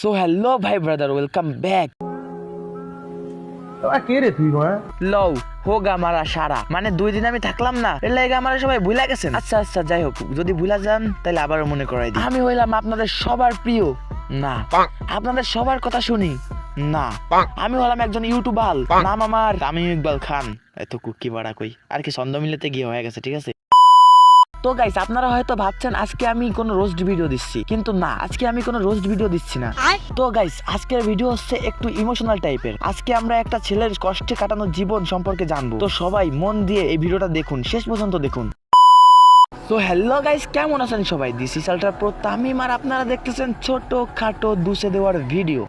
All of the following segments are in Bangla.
সো হ্যালো ভাই ব্রাদার ওয়েলকাম ব্যাক কে রে তুই লও হোগা মারা সারা। মানে দুই দিন আমি থাকলাম না এর লাগে আমার সবাই ভুলা গেছেন। আচ্ছা আচ্ছা যাই হোক যদি ভুলা যান তাহলে আবার মনে করাই দিই। আমি হইলাম আপনাদের সবার প্রিয়। না আপনাদের সবার কথা শুনি। না আমি হলাম একজন ইউটিউবার। নাম আমার আমি ইকবাল খান। এত কুকি বাড়া কই? আর কি ছন্দ মিলেতে গিয়ে হয়ে গেছে ঠিক আছে? তো গাইস আপনারা হয়তো ভাবছেন আজকে আমি কোনো রোস্ট ভিডিও দিচ্ছি। কিন্তু না আজকে আমি কোনো রোস্ট ভিডিও দিচ্ছি না। তো গাইস আজকের ভিডিও হচ্ছে একটু ইমোশনাল টাইপের আজকে আমরা একটা ছেলের কষ্টে কাটানো জীবন সম্পর্কে জানব। তো সবাই মন দিয়ে এই ভিডিওটা দেখুন। শেষ পর্যন্ত দেখুন। তো হ্যালো গাইস কেমন আছেন সবাই? This is ultra pro Tamim আর আপনারা দেখতেছেন ছোট খাটো দুসে দেওয়ার ভিডিও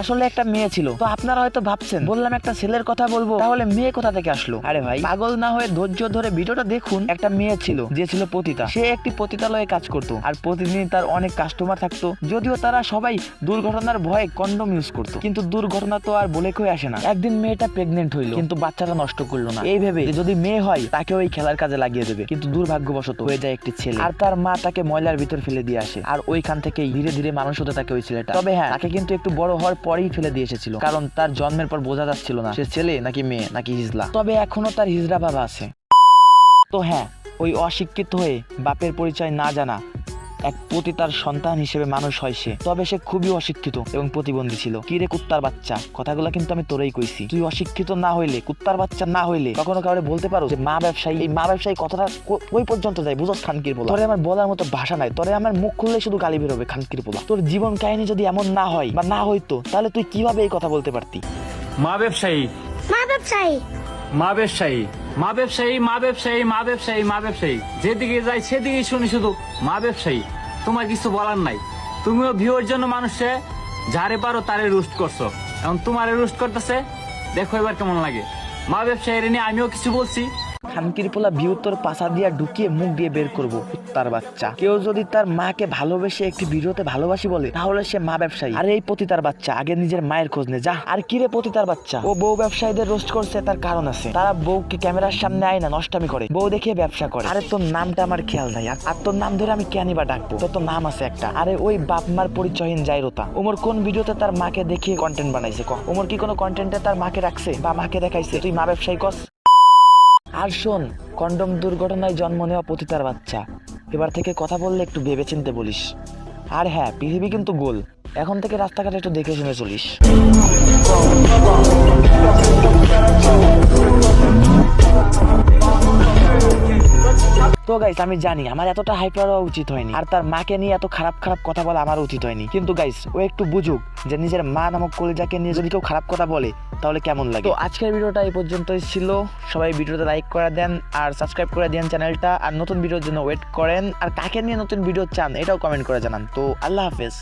আসলে একটা মেয়ে ছিল। তো আপনারা হয়তো ভাবছেন, বললাম একটা ছেলের কথা বলব, তাহলে মেয়ে কোথা থেকে আসলো? আরে ভাই, পাগল না হয়ে ধৈর্য ধরে ভিডিওটা দেখুন, একটা মেয়ে ছিল, যে ছিল পতিতা। সে একটি পতিতালয়ে কাজ করতো, আর প্রতিদিন তার অনেক কাস্টমার থাকতো, যদিও তারা সবাই দুর্ঘটনার ভয়ে কন্ডম ইউজ করতো। কিন্তু দুর্ঘটনা তো আর বলে কই আসে না। একদিন মেয়েটা প্রেগনেন্ট হইল, কিন্তু বাচ্চাটা নষ্ট করল না। এই ভেবে যদি মেয়ে হয়, তাকে ওই খেলার কাজে লাগিয়ে দেবে। কিন্তু দুর্ভাগ্যবশত হয়ে যায় একটি ছেলে। আর তার মা তাকে ময়লার ভিতর ফেলে দিয়ে আসে। আর ওইখান থেকেই ধীরে ধীরে মানুষ হতে থাকে ওই ছেলেটা। তবে হ্যাঁ তাকে কিন্তু একটু বড় হওয়ার পরেই ফেলে দিয়ে এসেছিল। কারণ তার জন্মের পর বোঝা যাচ্ছিল না, সে ছেলে নাকি মেয়ে, নাকি হিজলা। তবে এখনও তার হিজরা বাবা আছে। তো হ্যাঁ ওই অশিক্ষিত হয়ে বাপের পরিচয় না জানা এক পতিতার সন্তান হিসেবে মানুষ হয় সে। তবে সে খুবই অশিক্ষিত এবং প্রতিবন্ধী ছিল। কি রে কুত্তার বাচ্চা? কথাগুলো কিন্তু আমি তোরেই কইছি। তুই অশিক্ষিত না হইলে কুত্তার বাচ্চা না হইলে কখনো কাউরে বলতে পারো যে মা ব্যবসায়ী এই মা ব্যবসায়ী কথাটা ওই পর্যন্ত যায়? বুঝস খানকির পোলা। তোরে আমার বলার মতো ভাষা নাই। তোরে আমার মুখ খুললে শুধু গালি বেরোবে খানকির পোলা। তোর জীবন কাহিনী যদি এমন না হয় বা না হইতো তাহলে তুই কীভাবে এই কথা বলতে পারতি? মা ব্যবসায়ী। মা ব্যবসায়ী। মা ব্যবসায়ী। মা ব্যবসায়ী মা ব্যবসায়ী মা ব্যবসায়ী মা ব্যবসায়ী। যেদিকে যাই সেদিকে শুনি শুধু, মা ব্যবসায়ী। তোমার কিছু বলার নাই। তুমিও ভিউর জন্য মানুষে, যারে পারো তারে রুস্ট করছ। এখন তোমারে রুস্ট করতেছে, দেখো এবার কেমন লাগে। মা ব্যবসায়ী নিয়ে আমিও কিছু বলছি। খানকির পোলা ভিউ তোর পাশা দিয়া ঢুকিয়ে মুখ দিয়ে বের করব তার বাচ্চা। কেউ যদি তার মাকে ভালোবেসে একটি ভিডিওতে ভালোবাসি বলে, তাহলে সে মা ব্যবসায়ী। আর এই পতিতার বাচ্চা, আগে নিজের মায়ের খোঁজ নে, যা। আর কিরে পতিতার বাচ্চা? ও বউ ব্যবসায়ীদের রোস্ট করছে, তার কারণ আছে। তারা বউকে ক্যামেরার সামনে আয় না, নষ্টামি করে। বউ দেখে ব্যবসা করে। আরে তোর নামটা আমার খেয়াল নাই। আর- তোর নাম ধরে আমি কেনই বা ডাকবো? তোর তো নাম আছে একটা। আরে ওই বাপ মার পরিচয়হীন জাইরোতা। ওমর কোন ভিডিওতে তার মাকে দেখিয়ে কন্টেন্ট বানাইছে ওমর কি কোনো কন্টেন্টে তার মাকে রাখছে? বা মাকে দেখাইছে? তুই মা ব্যবসায়ী কস। আর শোন, কন্ডম দুর্ঘটনায় জন্ম নেওয়া পতিতার বাচ্চা। এবার থেকে কথা বললে একটু ভেবে চিনতে বলিস। আর হ্যাঁ পৃথিবী কিন্তু গোল। এখন থেকে রাস্তাঘাটে একটু দেখে শুনে চলিস। গাইস আমি জানি, আমার এতটা হাইপার হওয়া উচিত হয়নি। আর তার মাকে নিয়ে এত খারাপ খারাপ কথা বলা আমার উচিত হয়নি। কিন্তু গাইস ও একটু বুঝুক যে নিজের মা নামক কলেজাকে নিয়ে যদি কেউ খারাপ কথা বলে, তাহলে কেমন লাগে? তো আজকের ভিডিওটা এই পর্যন্তই ছিল। সবাই ভিডিওটা লাইক করে দেন আর সাবস্ক্রাইব করে দেন চ্যানেলটা। আর নতুন ভিডিওর জন্য ওয়েট করেন। আর কাকে নিয়ে নতুন ভিডিও চান, এটাও কমেন্ট করে জানান। তো আল্লাহ হাফেজ।